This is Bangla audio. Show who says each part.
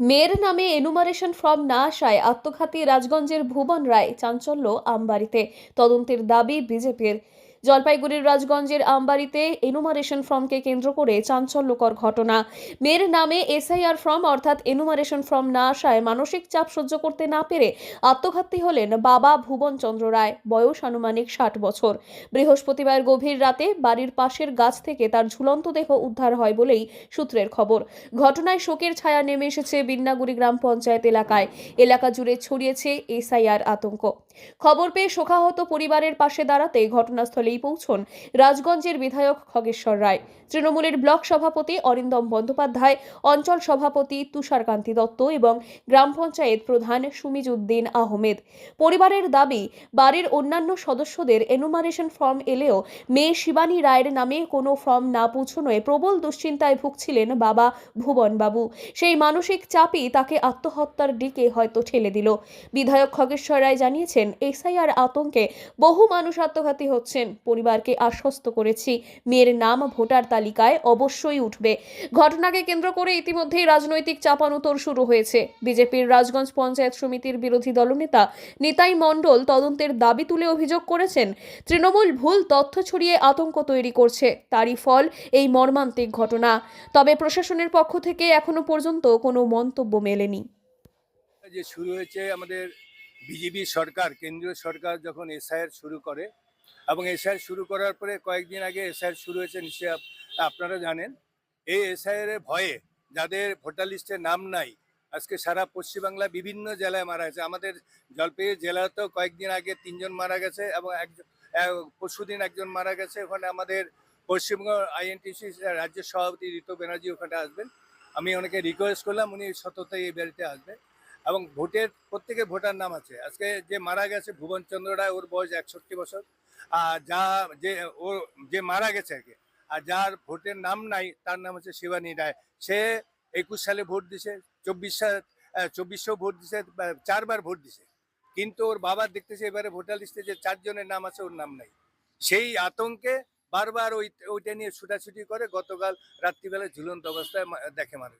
Speaker 1: মেয়ের নামে এনুমারেশন ফর্ম না আসায় আত্মঘাতী রাজগঞ্জের ভুবন রায় চাঞ্চল্য আমবাড়িতে। তদন্তের দাবি বিজেপির। জলপাইগুড়ির রাজগঞ্জের আমবাড়িতে এনুমারেশন ফর্মকে কেন্দ্র করে চাঞ্চল্যকর ঘটনা। মেয়ের নামে এসআইআর ফর্ম অর্থাৎ এনুমারেশন ফর্ম না আসায় মানসিক চাপ সহ্য করতে না পেরে আত্মঘাতী হলেন বাবা ভুবন চন্দ্র রায়, বয়স আনুমানিক ষাট বছর। বৃহস্পতিবার গভীর রাতে বাড়ির পাশের গাছ থেকে তার ঝুলন্ত দেহ উদ্ধার হয় বলেই সূত্রের খবর। ঘটনায় শোকের ছায়া নেমে এসেছে বিন্নাগুড়ি গ্রাম পঞ্চায়েত এলাকায়। এলাকা জুড়ে ছড়িয়েছে এসআইআর আতঙ্ক। খবর পেয়ে শোকাহত পরিবারের পাশে দাঁড়াতে ঘটনাস্থলেই পৌঁছন রাজগঞ্জের বিধায়ক খগেশ্বর রায়। তৃণমূলের ব্লক সভাপতি অরিন্দম বন্দ্যোপাধ্যায়, অঞ্চল সভাপতি তুষারকান্তি দত্ত এবং গ্রাম পঞ্চায়েত প্রধান সুমিজউদ্দিন আহমেদ। পরিবারের দাবি, বাড়ির অন্যান্য সদস্যদের এনুমারেশন ফর্ম এলেও মেয়ে শিবানী রায়ের নামে কোনো ফর্ম না পৌঁছনোয় প্রবল দুশ্চিন্তায় ভুগছিলেন বাবা ভুবনবাবু। সেই মানসিক চাপই তাকে আত্মহত্যার দিকে হয়তো ঠেলে দিল। বিধায়ক খগেশ্বর রায় জানিয়েছেন এসআইআর আতঙ্কে বহু মানুষ আত্মঘাতী হচ্ছেন। পরিবারকে আশ্বস্ত করেছি। মেয়ের নাম ভোটার তালিকায় অবশ্যই উঠবে। ঘটনাকে কেন্দ্র করে ইতিমধ্যেই রাজনৈতিক চাপানুতর শুরু হয়েছে। বিজেপির রাজগঞ্জ পঞ্চায়েত সমিতির বিরোধী দলনেতা নিতাই মণ্ডল তদন্তের দাবি তুলে অভিযোগ করেছেন, তৃণমূল ভুল তথ্য ছড়িয়ে আতঙ্ক তৈরি করছে। তারই ফল এই মর্মান্তিক ঘটনা। তবে প্রশাসনের পক্ষ থেকে এখনও পর্যন্ত কোনো মন্তব্য মেলেনি।
Speaker 2: যে শুরু হয়েছে আমাদের বিজেপি সরকার, কেন্দ্রীয় সরকার যখন এসআইআর শুরু করে এবং এসআইআর শুরু করার পরে কয়েকদিন আগে এসআইআর শুরু হয়েছে নিশ্চয়ই আপনারা জানেন। এই এসআইআর ভয়ে যাদের ভোটার লিস্টে নাম নাই, আজকে সারা পশ্চিমবাংলা বিভিন্ন জেলায় মারা গেছে। আমাদের জলপাইগুড়ি জেলাতেও কয়েকদিন আগে তিনজন মারা গেছে এবং একজন পরশুদিন একজন মারা গেছে। ওখানে আমাদের পশ্চিমবঙ্গ আইএনটিসি রাজ্যের সভাপতি ঋতু ব্যানার্জি ওখানে আসবেন। আমি অনেকে রিকোয়েস্ট করলাম, উনি সততাই এই বাড়িতে আসবেন এবং ভোটের প্রত্যেকে ভোটার নাম আছে। আজকে যে মারা গেছে ভুবন চন্দ্র রায়, ওর বয়স একষট্টি বছর। আর যা যে ও যে মারা গেছে আর কি আর যার ভোটের নাম নাই, তার নাম হচ্ছে শিবানী রায়। সে একুশ সালে ভোট দিছে, চব্বিশ সাল চব্বিশশো ভোট দিছে চারবার ভোট দিছে। কিন্তু ওর বাবা দেখতেছে এবারে ভোটার লিস্টে যে চারজনের নাম আছে, ওর নাম নাই। সেই আতঙ্কে বারবার ওই, ওইটা নিয়ে ছুটাছুটি করে গতকাল রাত্রিবেলা ঝুলন্ত অবস্থায় দেখে মানুষ।